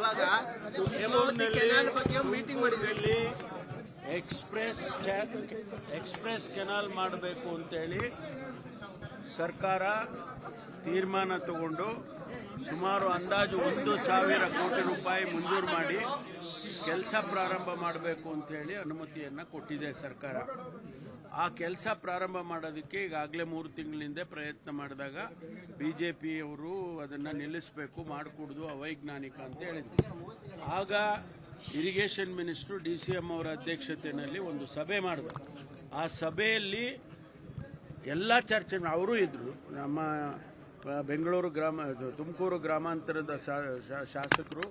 ಇವಾಗ ಕೆನಾಲ್ ಬಗ್ಗೆ ಮೀಟಿಂಗ್ ಮಾಡಿದ್ರಲ್ಲಿ ಎಕ್ಸ್ಪ್ರೆಸ್ ಎಕ್ಸ್ಪ್ರೆಸ್ ಕೆನಾಲ್ ಮಾಡಬೇಕು ಅಂತೇಳಿ ಸರ್ಕಾರ ತೀರ್ಮಾನ ತಗೊಂಡು ಸುಮಾರು ಅಂದಾಜು ಒಂದು ಸಾವಿರ ಕೋಟಿ ರೂಪಾಯಿ ಮಂಜೂರು ಮಾಡಿ ಕೆಲಸ ಪ್ರಾರಂಭ ಮಾಡಬೇಕು ಅಂತೇಳಿ ಅನುಮತಿಯನ್ನು ಕೊಟ್ಟಿದೆ ಸರ್ಕಾರ. ಆ ಕೆಲಸ ಪ್ರಾರಂಭ ಮಾಡೋದಕ್ಕೆ ಈಗಾಗಲೇ ಮೂರು ತಿಂಗಳಿಂದ ಪ್ರಯತ್ನ ಮಾಡಿದಾಗ ಬಿ ಜೆ ಪಿಯವರು ಅದನ್ನು ನಿಲ್ಲಿಸಬೇಕು, ಮಾಡಿಕೊಡ್ದು ಅವೈಜ್ಞಾನಿಕ ಅಂತ ಹೇಳಿದ್ರು. ಆಗ irrigation minister D C M ಅವರ ಅಧ್ಯಕ್ಷತೆಯಲ್ಲಿ ಒಂದು ಸಭೆ ಮಾಡಿದ್ರು. ಆ ಸಭೆಯಲ್ಲಿ ಎಲ್ಲ ಚರ್ಚೆ, ಅವರು ಇದ್ದರು ನಮ್ಮ ಬೆಂಗಳೂರು ಗ್ರಾಮ ತುಮಕೂರು ಗ್ರಾಮಾಂತರದ ಶಾಸಕರು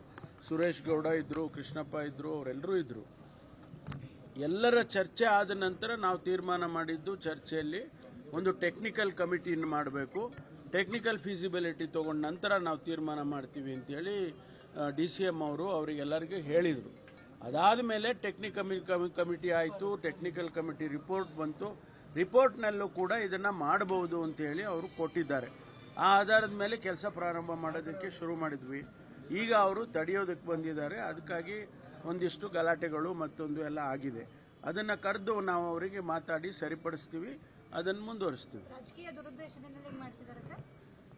ಸುರೇಶ್ ಗೌಡ ಇದ್ರು, ಕೃಷ್ಣಪ್ಪ ಇದ್ರು ಅವರೆಲ್ಲರೂ ಇದ್ರು. ಎಲ್ಲರ ಚರ್ಚೆ ಆದ ನಂತರ ನಾವು ತೀರ್ಮಾನ ಮಾಡಿದ್ದು ಚರ್ಚೆಯಲ್ಲಿ ಒಂದು ಟೆಕ್ನಿಕಲ್ ಕಮಿಟಿಯನ್ನು ಮಾಡಬೇಕು. ಟೆಕ್ನಿಕಲ್ ಫೀಸಿಬಿಲಿಟಿ ತಗೊಂಡ ನಂತರ ನಾವು ತೀರ್ಮಾನ ಮಾಡ್ತೀವಿ ಅಂತೇಳಿ ಡಿ ಸಿ ಎಂ ಅವರು ಅವರಿಗೆಲ್ಲರಿಗೂ ಹೇಳಿದರು. ಅದಾದ ಮೇಲೆ ಟೆಕ್ನಿಕಲ್ ಕಮಿಟಿ ಆಯಿತು, ಟೆಕ್ನಿಕಲ್ ಕಮಿಟಿ ರಿಪೋರ್ಟ್ ಬಂತು. ರಿಪೋರ್ಟ್ನಲ್ಲೂ ಕೂಡ ಇದನ್ನು ಮಾಡಬಹುದು ಅಂತೇಳಿ ಅವರು ಕೊಟ್ಟಿದ್ದಾರೆ. ಆ ಆಧಾರದ ಮೇಲೆ ಕೆಲಸ ಪ್ರಾರಂಭ ಮಾಡೋದಕ್ಕೆ ಶುರು ಮಾಡಿದ್ವಿ. ಈಗ ಅವರು ತಡೆಯೋದಕ್ಕೆ ಬಂದಿದ್ದಾರೆ. ಅದಕ್ಕಾಗಿ ಒಂದಿಷ್ಟು ಗಲಾಟೆಗಳು ಮತ್ತೊಂದು ಎಲ್ಲ ಆಗಿದೆ. ಅದನ್ನು ಕರೆದು ನಾವು ಅವರಿಗೆ ಮಾತಾಡಿ ಸರಿಪಡಿಸ್ತೀವಿ. ಅದನ್ನು ಮುಂದುವರಿಸ್ತೀವಿ.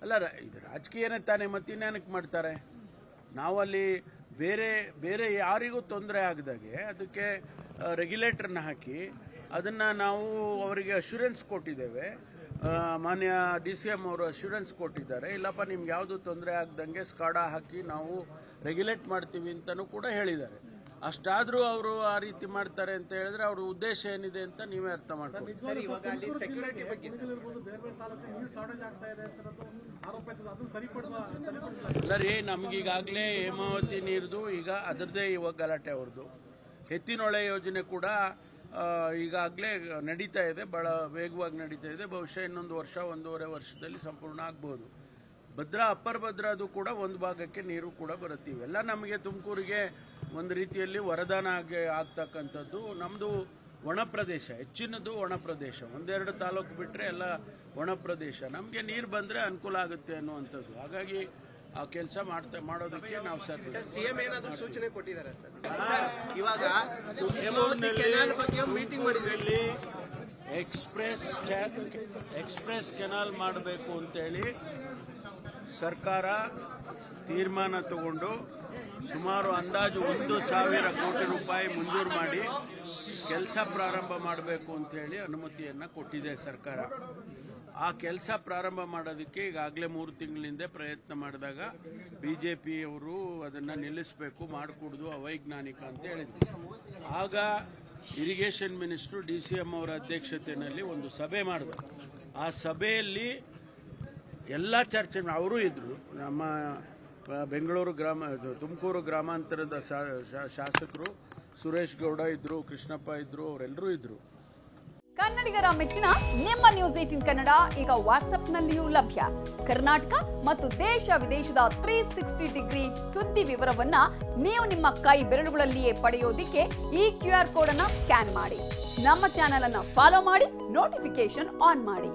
ಅಲ್ಲ ಇದು ರಾಜಕೀಯನೇ ತಾನೇ ಮತ್ತಿನ್ನೇನಕ್ಕೆ ಮಾಡ್ತಾರೆ? ನಾವಲ್ಲಿ ಬೇರೆ ಬೇರೆ ಯಾರಿಗೂ ತೊಂದರೆ ಆಗದಾಗೆ ಅದಕ್ಕೆ ರೆಗ್ಯುಲೇಟರ್ನ ಹಾಕಿ ಅದನ್ನು ನಾವು ಅವರಿಗೆ ಅಶ್ಯೂರೆನ್ಸ್ ಕೊಟ್ಟಿದ್ದೇವೆ. ಮಾನ್ಯ ಡಿ ಸಿ ಎಂ ಅವರು ಅಶ್ಯೂರೆನ್ಸ್ ಕೊಟ್ಟಿದ್ದಾರೆ. ಇಲ್ಲಪ್ಪ ನಿಮ್ಗೆ ಯಾವುದು ತೊಂದರೆ ಆಗ್ದಂಗೆ ಸ್ಕಾಡಾ ಹಾಕಿ ನಾವು ರೆಗ್ಯುಲೇಟ್ ಮಾಡ್ತೀವಿ ಅಂತಲೂ ಕೂಡ ಹೇಳಿದ್ದಾರೆ. ಅಷ್ಟಾದರೂ ಅವರು ಆ ರೀತಿ ಮಾಡ್ತಾರೆ ಅಂತ ಹೇಳಿದ್ರೆ ಅವ್ರ ಉದ್ದೇಶ ಏನಿದೆ ಅಂತ ನೀವೇ ಅರ್ಥ ಮಾಡ್ಕೊಳ್ಳಿ. ಸರಿ ಇವಾಗ ಅಲ್ಲಿ ರೀ ನಮ್ಗೀಗಾಗಲೇ ಹೇಮಾವತಿ ನೀರ್ದು ಈಗ ಅದರದೇ ಇವಾಗ ಗಲಾಟೆ ಅವ್ರದ್ದು ಎತ್ತಿನೊಳೆ ಯೋಜನೆ ಕೂಡ ಈಗಾಗಲೇ ನಡೀತಾ ಇದೆ, ಬಹಳ ವೇಗವಾಗಿ ನಡೀತಾ ಇದೆ. ಬಹುಶಃ ಇನ್ನೊಂದು ವರ್ಷ, ಒಂದೂವರೆ ವರ್ಷದಲ್ಲಿ ಸಂಪೂರ್ಣ ಆಗ್ಬೋದು. ಭದ್ರಾ, ಅಪ್ಪರ್ ಭದ್ರಾದು ಕೂಡ ಒಂದು ಭಾಗಕ್ಕೆ ನೀರು ಕೂಡ ಬರುತ್ತೆ ಇವೆಲ್ಲ ನಮಗೆ ತುಮಕೂರಿಗೆ ಒಂದು ರೀತಿಯಲ್ಲಿ ವರದಾನ ಆಗಿ ಆಗ್ತಕ್ಕಂಥದ್ದು. ನಮ್ಮದು ಒಣ ಪ್ರದೇಶ ಹೆಚ್ಚಿನದು ಒಣ ಪ್ರದೇಶ ಒಂದೆರಡು ತಾಲೂಕು ಬಿಟ್ಟರೆ ಎಲ್ಲ ಒಣ ಪ್ರದೇಶ ನಮಗೆ ನೀರು ಬಂದರೆ ಅನುಕೂಲ ಆಗುತ್ತೆ ಅನ್ನುವಂಥದ್ದು. ಹಾಗಾಗಿ ಆ ಕೆಲಸ ಮಾಡ್ತಾ ಮಾಡೋದಕ್ಕೆ ನಾವು ಸರ್ ಸಿಎಂ ಏನಾದ್ರೂ ಸೂಚನೆ ಕೊಟ್ಟಿದ್ದಾರೆ ಸರ್. ಇವಾಗ ಮೀಟಿಂಗ್ ಎಕ್ಸ್ಪ್ರೆಸ್ ಎಕ್ಸ್ಪ್ರೆಸ್ ಕೆನಾಲ್ ಮಾಡಬೇಕು ಅಂತೇಳಿ ಸರ್ಕಾರ ತೀರ್ಮಾನ ತಗೊಂಡು ಸುಮಾರು ಅಂದಾಜು ಒಂದು ಸಾವಿರ ಕೋಟಿ ರೂಪಾಯಿ ಮಂಜೂರು ಮಾಡಿ ಕೆಲಸ ಪ್ರಾರಂಭ ಮಾಡಬೇಕು ಅಂತೇಳಿ ಅನುಮತಿಯನ್ನು ಕೊಟ್ಟಿದೆ ಸರ್ಕಾರ. ಆ ಕೆಲಸ ಪ್ರಾರಂಭ ಮಾಡೋದಕ್ಕೆ ಈಗಾಗಲೇ ಮೂರು ತಿಂಗಳಿಂದ ಪ್ರಯತ್ನ ಮಾಡಿದಾಗ ಬಿ ಜೆ ಪಿಯವರು ಅದನ್ನು ನಿಲ್ಲಿಸಬೇಕು, ಮಾಡಿಕೊಡ್ದು ಅವೈಜ್ಞಾನಿಕ ಅಂತ ಹೇಳಿದ್ರು. ಆಗ irrigation minister D C M ಅವರ ಅಧ್ಯಕ್ಷತೆಯಲ್ಲಿ ಒಂದು ಸಭೆ ಮಾಡಿದ್ರು. ಆ ಸಭೆಯಲ್ಲಿ ಎಲ್ಲ ಚರ್ಚೆ, ಅವರು ಇದ್ದರು ನಮ್ಮ ಬೆಂಗಳೂರು ಗ್ರಾಮ ತುಮಕೂರು ಗ್ರಾಮಾಂತರದ ಶಾಸಕರು ಸುರೇಶ್ ಗೌಡ ಇದ್ರು, ಕೃಷ್ಣಪ್ಪ ಇದ್ರು ಅವರೆಲ್ಲರೂ ಇದ್ರು. ಕನ್ನಡಿಗರ ಮೆಚ್ಚಿನ ನಿಮ್ಮ ನ್ಯೂಸ್ ಏಟಿನ್ ಕನ್ನಡ ಈಗ ವಾಟ್ಸ್ಆಪ್ನಲ್ಲಿಯೂ ಲಭ್ಯ. ಕರ್ನಾಟಕ ಮತ್ತು ದೇಶ ವಿದೇಶದ ತ್ರೀ ಸಿಕ್ಸ್ಟಿ ಡಿಗ್ರಿ ಸುದ್ದಿ ವಿವರವನ್ನ ನೀವು ನಿಮ್ಮ ಕೈ ಬೆರಳುಗಳಲ್ಲಿಯೇ ಪಡೆಯೋದಿಕ್ಕೆ ಈ ಕ್ಯೂ ಆರ್ ಕೋಡ್ ಅನ್ನ ಸ್ಕ್ಯಾನ್ ಮಾಡಿ. ನಮ್ಮ ಚಾನೆಲ್ ಅನ್ನ ಫಾಲೋ ಮಾಡಿ ನೋಟಿಫಿಕೇಶನ್ ಆನ್ ಮಾಡಿ.